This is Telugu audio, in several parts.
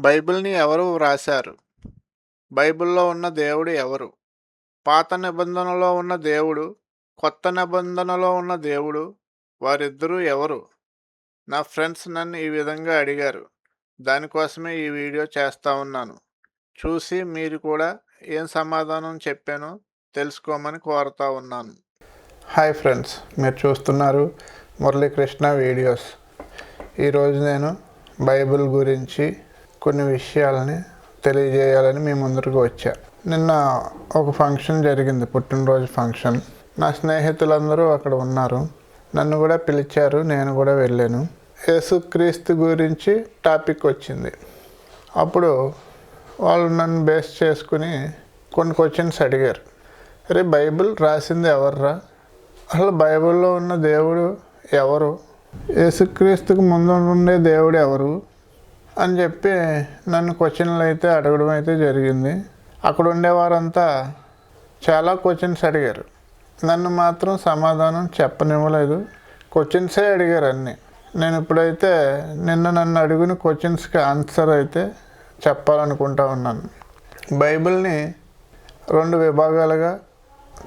బైబిల్‌ని ఎవరు వ్రాశారు? బైబిల్‌లో ఉన్న దేవుడు ఎవరు? పాత నిబంధనలో ఉన్న దేవుడు, కొత్త నిబంధనలో ఉన్న దేవుడు వారిద్దరూ ఎవరు? నా ఫ్రెండ్స్ నన్ను ఈ విధంగా అడిగారు. దానికోసమే ఈ వీడియో చేస్తూ ఉన్నాను. చూసి మీరు కూడా ఏం సమాధానం చెప్పానో తెలుసుకోమని కోరుతా ఉన్నాను. హాయ్ ఫ్రెండ్స్ మీరు చూస్తున్నారు మురళీకృష్ణ వీడియోస్. ఈరోజు నేను బైబిల్ గురించి కొన్ని విషయాలని తెలియజేయాలని మీ ముందరకు వచ్చా. నిన్న ఒక ఫంక్షన్ జరిగింది పుట్టినరోజు ఫంక్షన్. నా స్నేహితులందరూ అక్కడ ఉన్నారు. నన్ను కూడా పిలిచారు నేను కూడా వెళ్ళాను. యేసుక్రీస్తు గురించి టాపిక్ వచ్చింది. అప్పుడు వాళ్ళు నన్ను బేస్ చేసుకుని కొన్ని క్వశ్చన్స్ అడిగారు. అరే బైబిల్ రాసింది ఎవర్రా? అసలు బైబిల్లో ఉన్న దేవుడు ఎవరు? యేసుక్రీస్తుకు ముందు ఉండే దేవుడు ఎవరు? అని చెప్పి నన్ను క్వశ్చన్లు అయితే అడగడం అయితే జరిగింది. అక్కడ ఉండేవారంతా చాలా క్వశ్చన్స్ అడిగారు. నన్ను మాత్రం సమాధానం చెప్పనివ్వలేదు. క్వశ్చన్సే అడిగారు అన్నీ. నేను ఇప్పుడైతే నిన్న నన్ను అడిగిన క్వశ్చన్స్కి ఆన్సర్ అయితే చెప్పాలనుకుంటా ఉన్నాను. బైబిల్ని రెండు విభాగాలుగా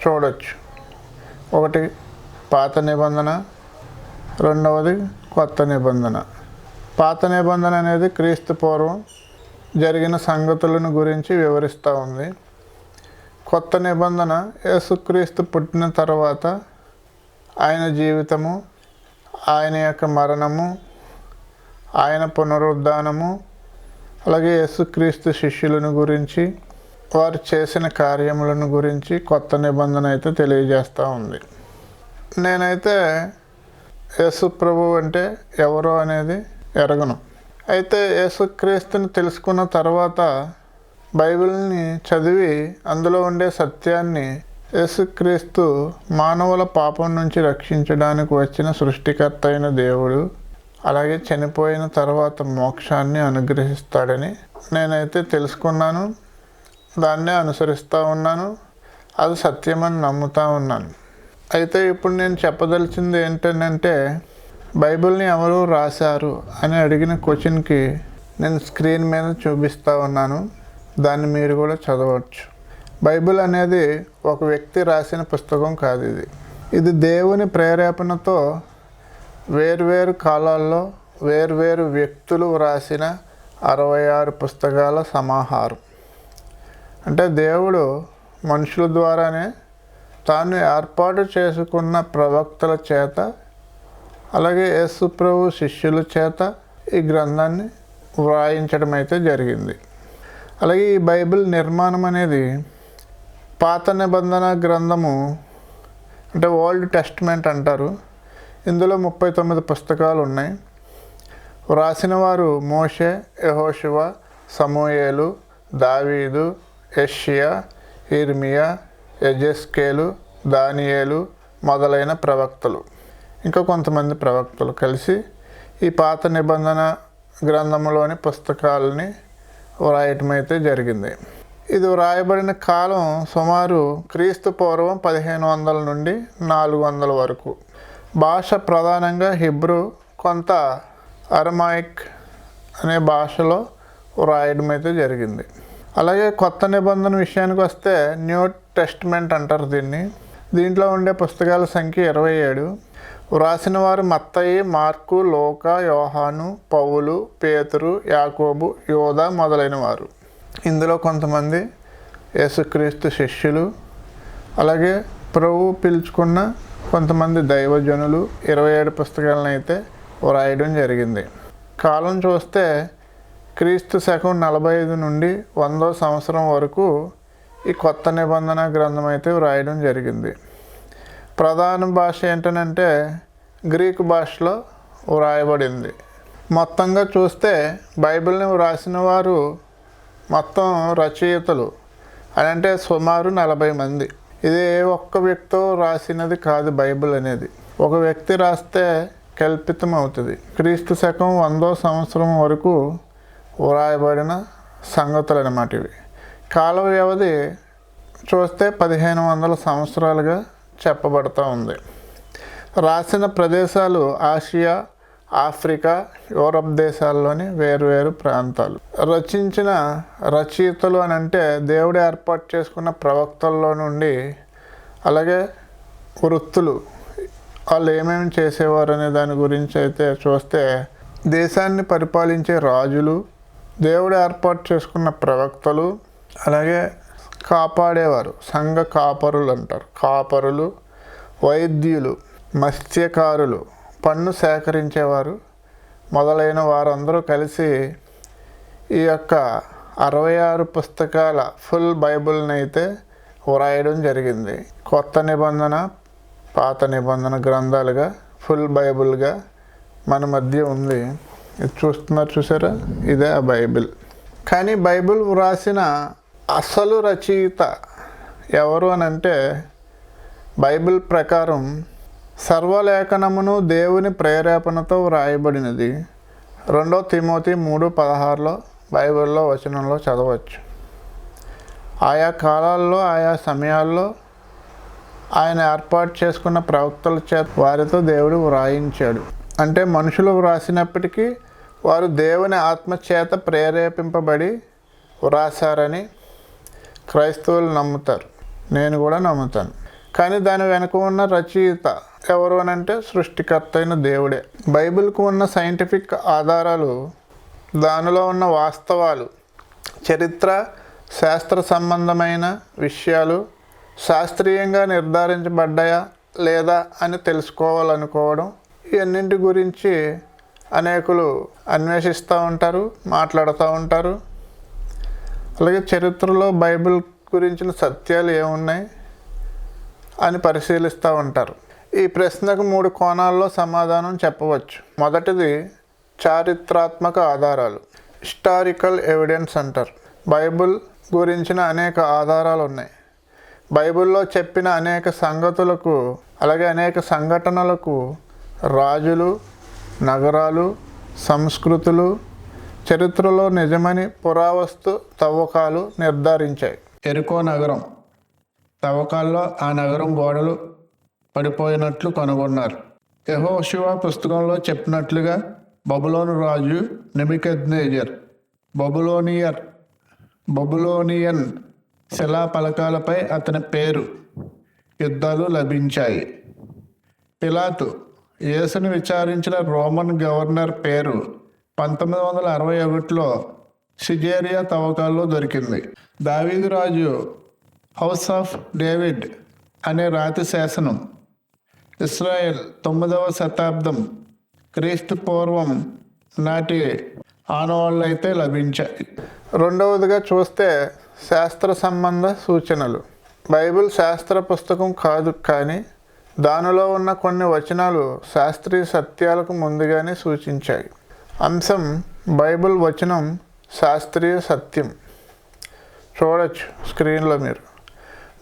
చూడొచ్చు. ఒకటి పాత నిబంధన, రెండవది కొత్త నిబంధన. పాత నిబంధన అనేది క్రీస్తు పూర్వం జరిగిన సంగతులను గురించి వివరిస్తూ ఉంది. కొత్త నిబంధన యేసుక్రీస్తు పుట్టిన తర్వాత ఆయన జీవితము, ఆయన యొక్క మరణము, ఆయన పునరుద్ధానము, అలాగే యేసుక్రీస్తు శిష్యులను గురించి, వారు చేసిన కార్యములను గురించి కొత్త నిబంధన అయితే తెలియజేస్తూ ఉంది. నేనైతే యేసు ప్రభువు అంటే ఎవరో అనేది ఎరగను. అయితే యేసుక్రీస్తుని తెలుసుకున్న తర్వాత బైబిల్ని చదివి అందులో ఉండే సత్యాన్ని యేసుక్రీస్తు మానవుల పాపం నుంచి రక్షించడానికి వచ్చిన సృష్టికర్త అయిన దేవుడు అలాగే చనిపోయిన తర్వాత మోక్షాన్ని అనుగ్రహిస్తాడని నేనైతే తెలుసుకున్నాను. దాన్నే అనుసరిస్తూ ఉన్నాను. అది సత్యమని నమ్ముతా ఉన్నాను. అయితే ఇప్పుడు నేను చెప్పదలిచింది ఏంటంటే బైబిల్ని ఎవరు రాశారు అని అడిగిన క్వశ్చన్కి నేను స్క్రీన్ మీద చూపిస్తూ ఉన్నాను. దాన్ని మీరు కూడా చదవచ్చు. బైబిల్ అనేది ఒక వ్యక్తి రాసిన పుస్తకం కాదు ఇది. ఇది దేవుని ప్రేరేపణతో వేర్వేరు కాలాల్లో వేర్వేరు వ్యక్తులు వ్రాసిన అరవై ఆరు పుస్తకాల సమాహారం. అంటే దేవుడు మనుషుల ద్వారానే తాను ఏర్పాటు చేసుకున్న ప్రవక్తల చేత అలాగే యేసు ప్రభు శిష్యుల చేత ఈ గ్రంథాన్ని వ్రాయించడం అయితే జరిగింది. అలాగే ఈ బైబిల్ నిర్మాణం అనేది పాత నిబంధన గ్రంథము అంటే ఓల్డ్ టెస్ట్మెంట్ అంటారు. ఇందులో ముప్పై తొమ్మిది పుస్తకాలు ఉన్నాయి. వ్రాసిన వారు మోషే, యహోశివ సమూయేలు, దావీదు, ఎషియా ఇర్మియా, ఎజెస్కేలు దానియేలు మొదలైన ప్రవక్తలు. ఇంకా కొంతమంది ప్రవక్తలు కలిసి ఈ పాత నిబంధన గ్రంథంలోని పుస్తకాలని వ్రాయటం అయితే జరిగింది. ఇది వ్రాయబడిన కాలం సుమారు క్రీస్తు పూర్వం పదిహేను వందల నుండి నాలుగు వందల వరకు. భాష ప్రధానంగా హిబ్రూ కొంత అరమాయిక్ అనే భాషలో వ్రాయడం అయితే జరిగింది. అలాగే కొత్త నిబంధన విషయానికి వస్తే న్యూ టెస్ట్మెంట్ అంటారు దీన్ని. దీంట్లో ఉండే పుస్తకాల సంఖ్య ఇరవై ఏడు. వ్రాసిన వారు మత్తయి, మార్కు, లోక యోహాను, పౌలు, పేతురు, యాకోబు, యోధ మొదలైన వారు. ఇందులో కొంతమంది యేసుక్రీస్తు శిష్యులు అలాగే ప్రభువు పిలుచుకున్న కొంతమంది దైవజనులు ఇరవై ఏడు పుస్తకాలను అయితే వ్రాయడం జరిగింది. కాలం చూస్తే క్రీస్తు శకం నలభై ఐదు నుండి వందో సంవత్సరం వరకు ఈ కొత్త నిబంధన గ్రంథం అయితే వ్రాయడం జరిగింది. ప్రధాన భాష ఏంటనంటే గ్రీకు భాషలో వ్రాయబడింది. మొత్తంగా చూస్తే బైబిల్ని వ్రాసిన వారు మొత్తం రచయితలు అని అంటే సుమారు నలభై మంది. ఇది ఏ ఒక్క వ్యక్తితో రాసినది కాదు బైబిల్ అనేది. ఒక వ్యక్తి రాస్తే కల్పితం అవుతుంది. క్రీస్తు శకం వందో సంవత్సరం వరకు వ్రాయబడిన సంగతులు అనమాట ఇవి. కాల వ్యవధి చూస్తే పదిహేను వందల సంవత్సరాలుగా చెప్పబడతా ఉంది. రాసిన ప్రదేశాలు ఆసియా, ఆఫ్రికా యూరప్ దేశాల్లోని వేరువేరు ప్రాంతాలు రచించిన రచయితలు అని అంటే దేవుడు ఏర్పాటు చేసుకున్న ప్రవక్తల్లో నుండి అలాగే వృత్తులు వాళ్ళు ఏమేమి చేసేవారు అనే దాని గురించి అయితే చూస్తే దేశాన్ని పరిపాలించే రాజులు దేవుడు ఏర్పాటు చేసుకున్న ప్రవక్తలు అలాగే కాపాడేవారు. సంఘ కాపరులు అంటారు కాపరులు వైద్యులు మత్స్యకారులు పన్ను సేకరించేవారు మొదలైన వారందరూ కలిసి ఈ యొక్క అరవై ఆరు పుస్తకాల ఫుల్ బైబిల్ని అయితే వ్రాయడం జరిగింది. కొత్త నిబంధన పాత నిబంధన గ్రంథాలుగా ఫుల్ బైబిల్గా మన మధ్య ఉంది. ఇది చూస్తున్నారు చూసారా? ఇదే ఆ బైబిల్. కానీ బైబిల్ వ్రాసిన అసలు రచయిత ఎవరు అని అంటే బైబిల్ ప్రకారం సర్వలేఖనమును దేవుని ప్రేరేపణతో వ్రాయబడినది. రెండో తిమోతి మూడు పదహారులో బైబిల్లో వచనంలో చదవచ్చు. ఆయా కాలాల్లో ఆయా సమయాల్లో ఆయన ఏర్పాటు చేసుకున్న ప్రవక్తల చేత వారితో దేవుడు వ్రాయించాడు. అంటే మనుషులు వ్రాసినప్పటికీ వారు దేవుని ఆత్మ చేత ప్రేరేపింపబడి వ్రాసారని క్రైస్తవులు నమ్ముతారు. నేను కూడా నమ్ముతాను. కానీ దాని వెనుక ఉన్న రచయిత ఎవరు అని అంటే సృష్టికర్త అయిన దేవుడే. బైబిల్కు ఉన్న సైంటిఫిక్ ఆధారాలు దానిలో ఉన్న వాస్తవాలు చరిత్ర శాస్త్ర సంబంధమైన విషయాలు శాస్త్రీయంగా నిర్ధారించబడ్డాయా లేదా అని తెలుసుకోవాలనుకోవడం ఇవన్నింటి గురించి అనేకులు అన్వేషిస్తూ ఉంటారు మాట్లాడుతూ ఉంటారు. అలాగే చరిత్రలో బైబిల్ గురించిన సత్యాలు ఏమున్నాయి అని పరిశీలిస్తూ ఉంటారు. ఈ ప్రశ్నకు మూడు కోణాల్లో సమాధానం చెప్పవచ్చు. మొదటిది చారిత్రాత్మక ఆధారాలు. హిస్టారికల్ ఎవిడెన్స్ అంటారు. బైబిల్ గురించిన అనేక ఆధారాలు ఉన్నాయి. బైబిల్లో చెప్పిన అనేక సంగతులకు అలాగే అనేక సంఘటనలకు రాజులు నగరాలు సంస్కృతులు చరిత్రలో నిజమని పురావస్తు తవ్వకాలు నిర్ధారించాయి. ఎరుకో నగరం. తవ్వకాల్లో ఆ నగరం గోడలు పడిపోయినట్లు కనుగొన్నారు. యహోశివ పుస్తకంలో చెప్పినట్లుగా బబులోను రాజు నెమికెద్నేజర్ బబులోనియర్ బబులోనియన్ శిలా పలకాలపై అతని పేరు యుద్ధాలు లభించాయి. పిలాతు యేసును విచారించిన రోమన్ గవర్నర్ పేరు పంతొమ్మిది వందల అరవై ఒకటిలో సిజేరియా తవ్వకాల్లో దొరికింది. దావీదు రాజు హౌస్ ఆఫ్ డేవిడ్ అనే రాతి శాసనం ఇస్రాయెల్ తొమ్మిదవ శతాబ్దం క్రీస్తు పూర్వం నాటి ఆనవాళ్ళు అయితే లభించాయి. రెండవదిగా చూస్తే శాస్త్ర సంబంధ సూచనలు. బైబిల్ శాస్త్ర పుస్తకం కాదు కానీ దానిలో ఉన్న కొన్ని వచనాలు శాస్త్రీయ సత్యాలకు ముందుగానే సూచించాయి. అంశం బైబిల్ వచనం శాస్త్రీయ సత్యం. చూడొచ్చు స్క్రీన్లో మీరు.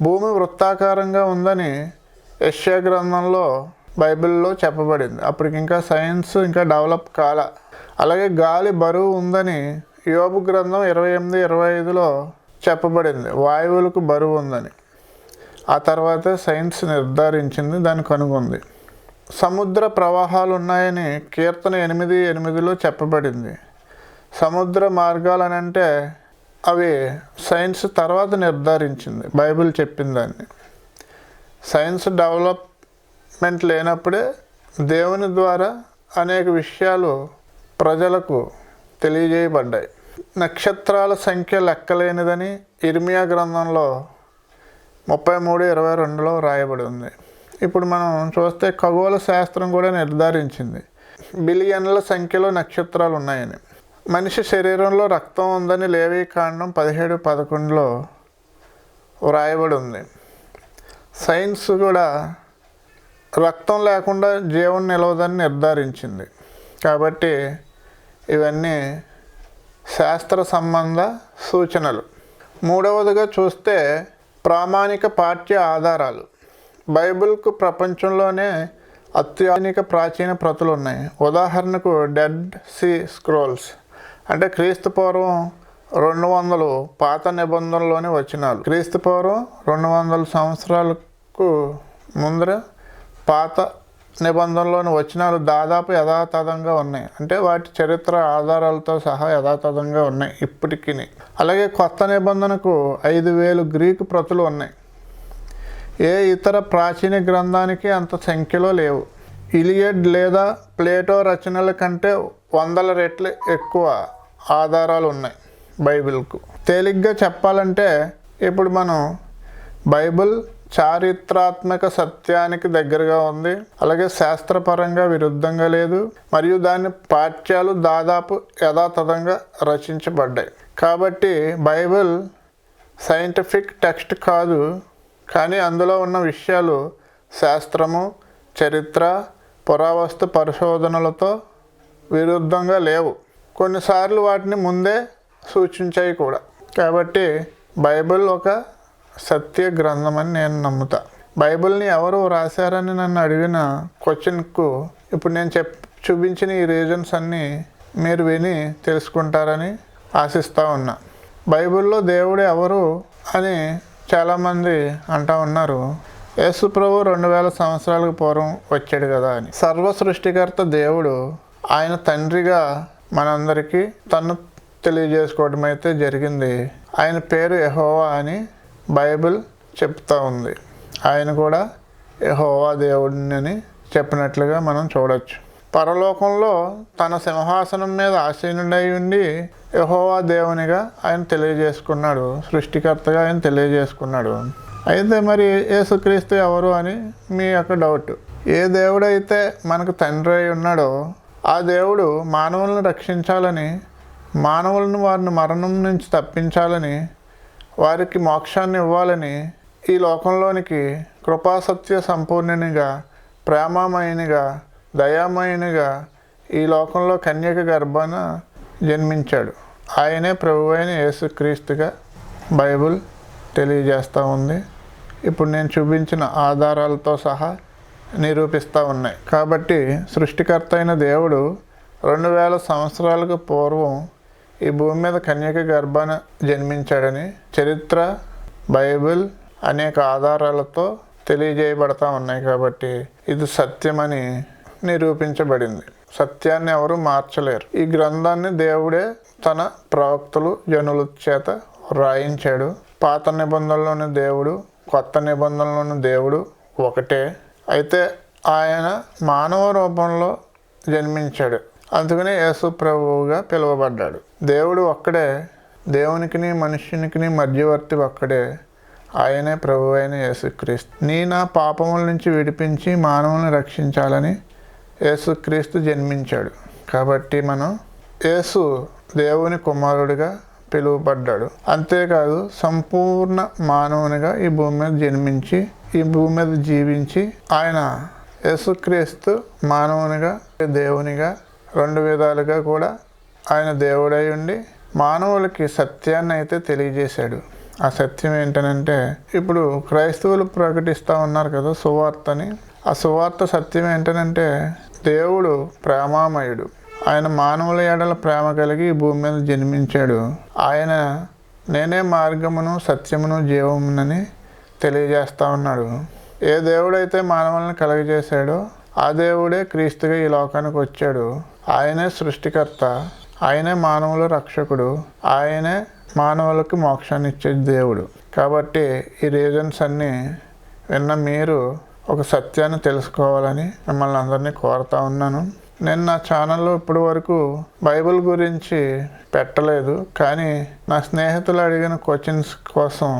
భూమి వృత్తాకారంగా ఉందని యష్యా గ్రంథంలో బైబిల్లో చెప్పబడింది. అప్పటికి ఇంకా సైన్స్ ఇంకా డెవలప్ కాల. అలాగే గాలి బరువు ఉందని యోబు గ్రంథం ఇరవై ఎనిమిది ఇరవై ఐదులో చెప్పబడింది. వాయువులకు బరువు ఉందని. ఆ తర్వాత సైన్స్ నిర్ధారించింది దాన్ని కనుగొంది. సముద్ర ప్రవాహాలు ఉన్నాయని కీర్తన ఎనిమిది ఎనిమిదిలో చెప్పబడింది. సముద్ర మార్గాలు అని అంటే అవి సైన్స్ తర్వాత నిర్ధారించింది బైబిల్ చెప్పిన దాన్ని సైన్స్ డెవలప్మెంట్ లేనప్పుడే దేవుని ద్వారా అనేక విషయాలు ప్రజలకు తెలియజేయబడ్డాయి. నక్షత్రాల సంఖ్య లెక్కలేనిదని ఇర్మియా గ్రంథంలో ముప్పై మూడు ఇరవై రెండులో రాయబడి ఉంది ఇప్పుడు మనం చూస్తే ఖగోళ శాస్త్రం కూడా నిర్ధారించింది. బిలియన్ల సంఖ్యలో నక్షత్రాలు ఉన్నాయని. మనిషి శరీరంలో రక్తం ఉందని లేవి కాండం పదిహేడు పదకొండులో వ్రాయబడి ఉంది సైన్స్ కూడా రక్తం లేకుండా జీవం నిలవదని నిర్ధారించింది. కాబట్టి ఇవన్నీ శాస్త్ర సంబంధ సూచనలు. మూడవదిగా చూస్తే ప్రామాణిక పాఠ్య ఆధారాలు. బైబిల్కు ప్రపంచంలోనే అత్యాధునిక ప్రాచీన ప్రతులు ఉన్నాయి. ఉదాహరణకు డెడ్ సీ స్క్రోల్స్. అంటే క్రీస్తు పూర్వం రెండు వందలు పాత నిబంధనలోని వచనాలు క్రీస్తు పూర్వం రెండు వందల సంవత్సరాలకు ముందర పాత నిబంధనలోని వచనాలు దాదాపు యథాతథంగా ఉన్నాయి. అంటే వాటి చరిత్ర ఆధారాలతో సహా యథాతథంగా ఉన్నాయి ఇప్పటికీ అలాగే కొత్త నిబంధనకు ఐదు వేలు గ్రీకు ప్రతులు ఉన్నాయి. ఏ ఇతర ప్రాచీన గ్రంథానికి అంత సంఖ్యలో లేవు. ఇలియడ్ లేదా ప్లేటో రచనల కంటే వందల రెట్లు ఎక్కువ ఆధారాలు ఉన్నాయి బైబిల్కు. తేలిగ్గా చెప్పాలంటే ఇప్పుడు మనం బైబిల్ చారిత్రాత్మక సత్యానికి దగ్గరగా ఉంది. అలాగే శాస్త్రపరంగా విరుద్ధంగా లేదు. మరియు దాని పాఠ్యాలు దాదాపు యథాతథంగా రచించబడ్డాయి. కాబట్టి బైబిల్ సైంటిఫిక్ టెక్స్ట్ కాదు. కానీ అందులో ఉన్న విషయాలు శాస్త్రము చరిత్ర పురావస్తు పరిశోధనలతో విరుద్ధంగా లేవు. కొన్నిసార్లు వాటిని ముందే సూచించాయి కూడా. కాబట్టి బైబిల్ ఒక సత్య గ్రంథం అని నేను నమ్ముతా. బైబిల్ని ఎవరు రాశారని నన్ను అడిగిన క్వశ్చన్కు ఇప్పుడు నేను చెప్ చూపించిన ఈ రీజన్స్ అన్నీ మీరు విని తెలుసుకుంటారని ఆశిస్తూ ఉన్నా. బైబిల్లో దేవుడు ఎవరు అని చాలామంది అంటా ఉన్నారు యేసు ప్రభు రెండు వేల సంవత్సరాలకు పూర్వం వచ్చాడు కదా అని. సర్వ సృష్టికర్త దేవుడు ఆయన తండ్రిగా మనందరికీ తను తెలియజేసుకోవడం అయితే జరిగింది. ఆయన పేరు ఎహోవా అని బైబిల్ చెప్తా ఉంది. ఆయన కూడా ఎహోవా దేవుడిని అని చెప్పినట్లుగా మనం చూడొచ్చు. పరలోకంలో తన సింహాసనం మీద ఆసీనుడై ఉండి యహోవా దేవునిగా ఆయన తెలియజేసుకున్నాడు సృష్టికర్తగా ఆయన తెలియజేసుకున్నాడు. అయితే మరి యేసుక్రీస్తు ఎవరు అని మీ యొక్క డౌట్ ఏ దేవుడైతే మనకు తండ్రి అయి ఉన్నాడో ఆ దేవుడు మానవులను రక్షించాలని మానవులను వారిని మరణం నుంచి తప్పించాలని వారికి మోక్షాన్ని ఇవ్వాలని ఈ లోకంలోనికి కృపాసత్య సంపూర్ణనిగా ప్రేమమయునిగా దయామయునిగా ఈ లోకంలో కన్యక గర్భాన జన్మించాడు. ఆయనే ప్రభువైన యేసుక్రీస్తుగా బైబిల్ తెలియజేస్తూ ఉంది. ఇప్పుడు నేను చూపించిన ఆధారాలతో సహా నిరూపిస్తూ ఉన్నాయి. కాబట్టి సృష్టికర్త అయిన దేవుడు రెండు వేల సంవత్సరాలకు పూర్వం ఈ భూమి మీద కన్యక గర్భాన జన్మించాడని చరిత్ర బైబిల్ అనేక ఆధారాలతో తెలియజేయబడతా ఉన్నాయి. కాబట్టి ఇది సత్యమని నిరూపించబడింది. సత్యాన్ని ఎవరు మార్చలేరు. ఈ గ్రంథాన్ని దేవుడే తన ప్రవక్తలు జనుల చేత రాయించాడు పాత నిబంధనలోని దేవుడు కొత్త నిబంధనలోని దేవుడు ఒకటే. అయితే ఆయన మానవ రూపంలో జన్మించాడు. అందుకనే యేసు ప్రభువుగా పిలువబడ్డాడు. దేవుడు ఒక్కడే దేవునికిని మనుష్యునికిని మధ్యవర్తి ఒక్కడే. ఆయనే ప్రభు అయిన యేసుక్రీస్తు. నీ నా పాపముల నుంచి విడిపించి మానవుని రక్షించాలని యేసుక్రీస్తు జన్మించాడు. కాబట్టి మనం యేసు దేవుని కుమారుడిగా పిలువబడ్డాడు. అంతేకాదు సంపూర్ణ మానవునిగా ఈ భూమి మీద జన్మించి ఈ భూమి మీద జీవించి ఆయన యేసుక్రీస్తు మానవునిగా దేవునిగా రెండు విధాలుగా కూడా ఆయన దేవుడై ఉండి మానవులకి సత్యాన్ని అయితే తెలియజేశాడు. ఆ సత్యం ఏంటనంటే ఇప్పుడు క్రైస్తవులు ప్రకటిస్తూ ఉన్నారు కదా సువార్తని. ఆ సువార్త సత్యం ఏంటనంటే దేవుడు ప్రేమామయుడు. ఆయన మానవుల ఎడల ప్రేమ కలిగి ఈ భూమి మీద జన్మించాడు. ఆయన నేనే మార్గమును సత్యమును జీవమునని తెలియజేస్తా ఉన్నాడు. ఏ దేవుడైతే మానవులను కలగజేశాడో ఆ దేవుడే క్రీస్తుగా ఈ లోకానికి వచ్చాడు. ఆయనే సృష్టికర్త ఆయనే మానవుల రక్షకుడు ఆయనే మానవులకు మోక్షాన్ని ఇచ్చే దేవుడు. కాబట్టి ఈ రీజన్స్ అన్నీ విన్న మీరు ఒక సత్యాన్ని తెలుసుకోవాలని మిమ్మల్ని అందరినీ కోరుతా ఉన్నాను. నేను నా ఛానల్లో ఇప్పటి వరకు బైబిల్ గురించి పెట్టలేదు కానీ నా స్నేహితులు అడిగిన క్వశ్చన్స్ కోసం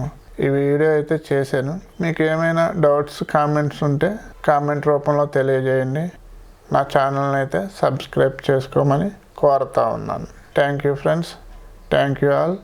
ఈ వీడియో అయితే చేశాను. మీకు ఏమైనా డౌట్స్ కామెంట్స్ ఉంటే కామెంట్ రూపంలో తెలియజేయండి. నా ఛానల్ని అయితే సబ్స్క్రైబ్ చేసుకోమని కోరుతా ఉన్నాను. Thank you friends. Thank you all.